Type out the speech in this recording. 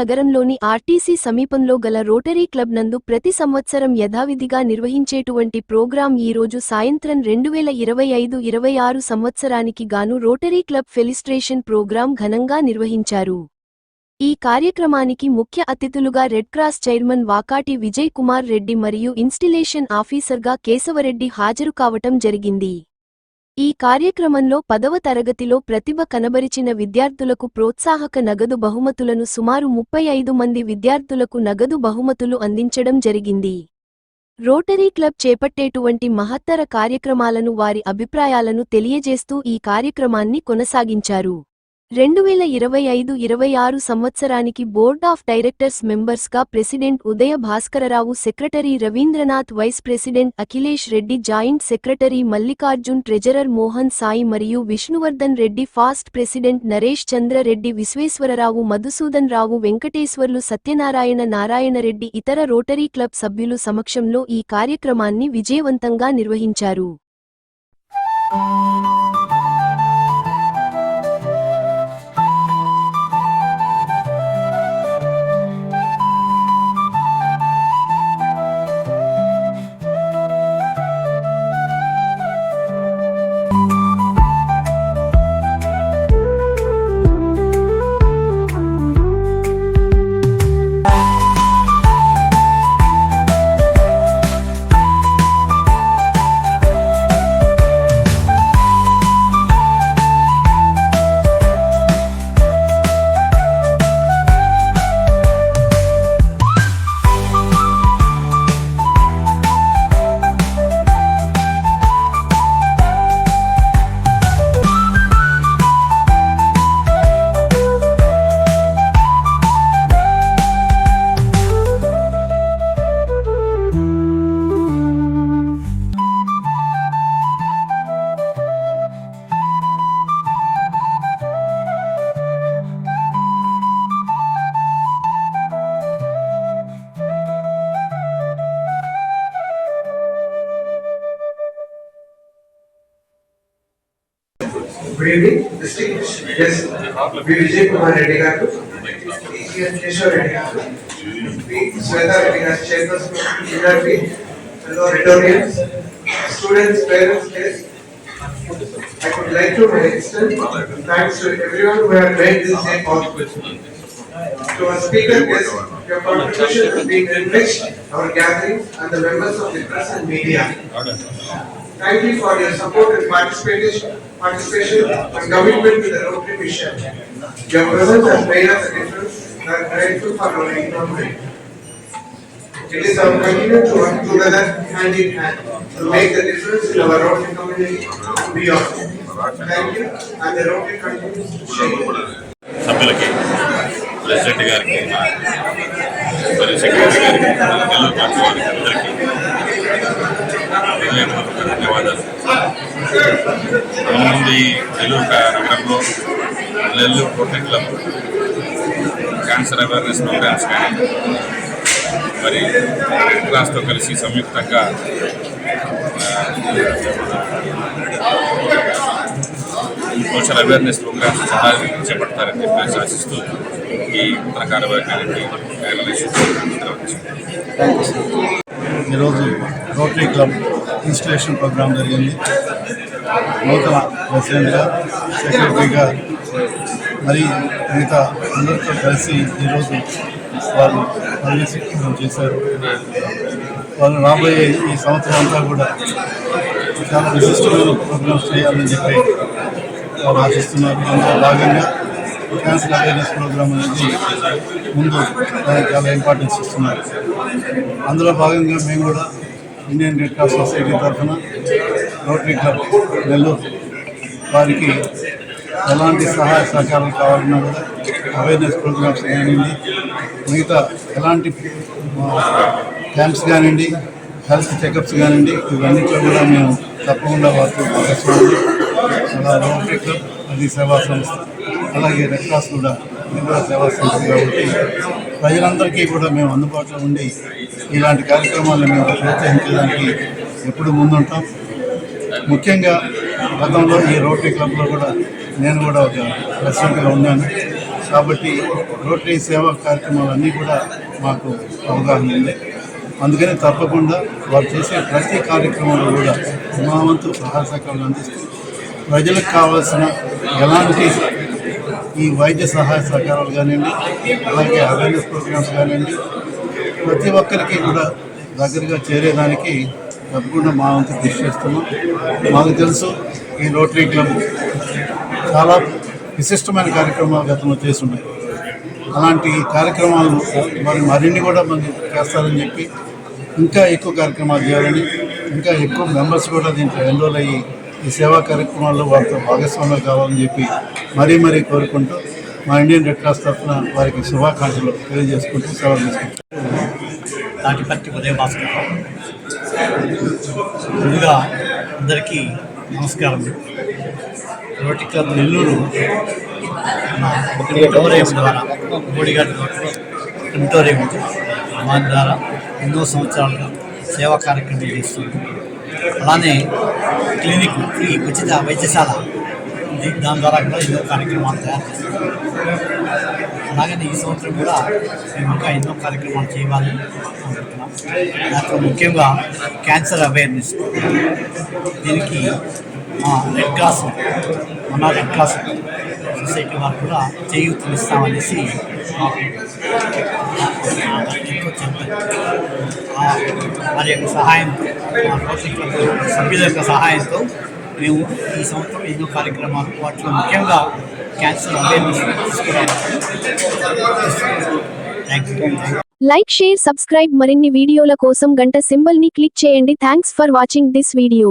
నగరంలోని ఆర్టీసీ సమీపంలో గల రోటరీ క్లబ్ నందు ప్రతి సంవత్సరం యథావిధిగా నిర్వహించేటువంటి ప్రోగ్రాం ఈ రోజు సాయంత్రం రెండు వేల ఇరవై ఐదు ఇరవై ఆరు సంవత్సరానికి గాను రోటరీ క్లబ్ ఫెలిస్ట్రేషన్ ప్రోగ్రాం ఘనంగా నిర్వహించారు. ఈ కార్యక్రమానికి ముఖ్య అతిథులుగా red cross chairman Vakati Vijay Kumar Reddy మరియు ఇన్స్టిలేషన్ ఆఫీసర్గా కేశవరెడ్డి హాజరు కావటం జరిగింది. ఈ కార్యక్రమంలో పదవ తరగతిలో ప్రతిభ కనబరిచిన విద్యార్థులకు ప్రోత్సాహక నగదు బహుమతులను సుమారు ముప్పై ఐదు మంది విద్యార్థులకు నగదు బహుమతులు అందించడం జరిగింది. రోటరీ క్లబ్ చేపట్టేటువంటి మహత్తర కార్యక్రమాలను వారి అభిప్రాయాలను తెలియజేస్తూ ఈ కార్యక్రమాన్ని కొనసాగించారు. రెండు వేల ఇరవై ఐదు ఇరవై ఆరు సంవత్సరానికి board of directors మెంబర్స్గా president Udaya Bhaskararao secretary Ravindranath vice president Akhilesh Reddy joint secretary Mallikarjun treasurer Mohan Sai మరియు విష్ణువర్ధన్ రెడ్డి ఫాస్ట్ ప్రెసిడెంట్ నరేష్ చంద్ర రెడ్డి విశ్వేశ్వరరావు మధుసూదన్ రావు వెంకటేశ్వర్లు సత్యనారాయణ నారాయణరెడ్డి ఇతర రోటరీ క్లబ్ సభ్యులు సమక్షంలో ఈ కార్యక్రమాన్ని విజయవంతంగా నిర్వహించారు. Good evening district S V Vijay Kumar Reddy garu ECM Keshav Reddy garu P Shweta Reddy garu chairperson ఇండర్పి hello రెటోరియన్స్ students parents I would like to extend thanks to everyone who have made this day possible. To our speaker guests, your contribution has been enriched our gathering and the members of the press and media. Thank you for your support and participation, participation and commitment to the Rotary mission. Your presence has made us a difference. We are grateful for our involvement. It is our commitment to work together hand in hand to make the difference in our Rotary community and beyond. Thank you and the Rotary continues to shake. President గారికి మరియు secretary గారికి Nellore party వారికి అందరికీ ధన్యవాదాలు. ముందు ఈ నెల్లూరు నగరంలో Nellore rotary club cancer awareness programs కానీ మరి రెడ్ క్రాస్తో కలిసి సంయుక్తంగా సోషల్ అవేర్నెస్ ప్రోగ్రామ్స్ చాలా చేపడతారని చెప్పేసి ఆశిస్తూ ఈ ఉత్తర కార్యవర్గానికి ఈరోజు రోటరీ క్లబ్ ఇన్స్టలేషన్ ప్రోగ్రాం జరిగింది. నూతన ప్రెసిడెంట్గా సెక్రటరీగా మరి మిగతా అందరితో కలిసి ఈరోజు వాళ్ళు పదవి చేశారు. వాళ్ళు రాబోయే ఈ సంవత్సరం అంతా కూడా చాలా విశిష్టమైన ప్రోగ్రామ్స్ చేయాలని చెప్పి వాళ్ళు ఆశిస్తున్నారు. అందులో భాగంగా క్యాన్సర్ అవేర్నెస్ ప్రోగ్రామ్ అనేది ముందు దానికి చాలా ఇంపార్టెన్స్ ఇస్తున్నారు. అందులో భాగంగా మేము కూడా ఇండియన్ రెడ్ క్రాస్ సొసైటీ తరఫున రోటరీ క్లబ్ నెల్లూరు వారికి ఎలాంటి సహాయ సహకారాలు కావాలన్నా కూడా అవేర్నెస్ ప్రోగ్రామ్స్ కానివ్వండి మిగతా ఎలాంటి క్యాంప్స్ కానివ్వండి హెల్త్ చెకప్స్ కానివ్వండి ఇవన్నిట్లో కూడా మేము తప్పకుండా వారితో భాగస్వాములు అలా రోటరీ క్లబ్ అది సేవా సంస్థ. అలాగే రెడ్ క్రాస్ కూడా ఇది కూడా సేవా సంస్థ కాబట్టి ప్రజలందరికీ కూడా మేము అందుబాటులో ఉండి ఇలాంటి కార్యక్రమాలను మేము ప్రోత్సహించడానికి ఎప్పుడు ముందుంటాం. ముఖ్యంగా గతంలో ఈ రోటరీ క్లబ్లో కూడా నేను కూడా ఒక ప్రెసిడెంట్గా ఉన్నాను. కాబట్టి రోటరీ సేవా కార్యక్రమాలన్నీ కూడా మాకు అవగాహన ఉంది. అందుకని తప్పకుండా వారు చేసే ప్రతి కార్యక్రమంలో కూడా మా వంతు సహాయ సహకారాలు అందిస్తూ. ప్రజలకు కావాల్సిన ఎలాంటి ఈ వైద్య సహాయ సహకారాలు కానివ్వండి అలాగే అవేర్నెస్ ప్రోగ్రామ్స్ కానివ్వండి ప్రతి ఒక్కరికి కూడా దగ్గరగా చేరేదానికి తప్పకుండా మా వంతు కృషి చేస్తున్నాం. మాకు తెలుసు ఈ రోటరీ క్లబ్ చాలా విశిష్టమైన కార్యక్రమాలు గతంలో చేస్తున్నాయి. అలాంటి కార్యక్రమాలు మరి మరిన్ని కూడా మనం చేస్తారని చెప్పి ఇంకా ఎక్కువ కార్యక్రమాలు చేయాలని ఇంకా ఎక్కువ మెంబర్స్ కూడా దీంట్లో ఎన్రోల్ అయ్యి ఈ సేవా కార్యక్రమాల్లో వారితో భాగస్వామ్యం కావాలని చెప్పి మరీ మరీ కోరుకుంటూ మా ఇండియన్ రెడ్ క్రాస్ తరఫున వారికి శుభాకాంక్షలు తెలియజేసుకుంటూ సెలవు తీసుకుంటాం తాటిపత్తి ఉదయ భాస్కర్. ముందుగా అందరికీ నమస్కారం. రోటి క్లబ్ నెల్లూరు మా ఆడిటోరియం ద్వారా బోడిగారి ఆడిటోరియం మా ద్వారా ఎన్నో సంవత్సరాలుగా సేవా కార్యక్రమం చేస్తుంది అలానే క్లినిక్ ఫ్రీ ఉచిత వైద్యశాల దాని ద్వారా కూడా ఎన్నో కార్యక్రమాలు తయారు చేస్తాం అలాగనే ఈ సంవత్సరం కూడా మేము ఇంకా ఎన్నో కార్యక్రమాలు చేయాలని అనుకుంటున్నాం దాంట్లో ముఖ్యంగా క్యాన్సర్ అవేర్నెస్ దీనికి మా రెడ్ క్రాస్ మన రెడ్ క్రాస్ సొసైటీ వారు కూడా చేయూతనిస్తామనేసి మాకు చెప్పారు మరి వారి యొక్క సహాయంతో సభ్యుల యొక్క సహాయంతో మేము ఈ సంవత్సరం ఎన్నో కార్యక్రమాలు వాటిలో ముఖ్యంగా cancer awareness like share subscribe మరిన్ని వీడియోల కోసం గంట సింబల్ని క్లిక్ చేయండి. Thanks for watching this video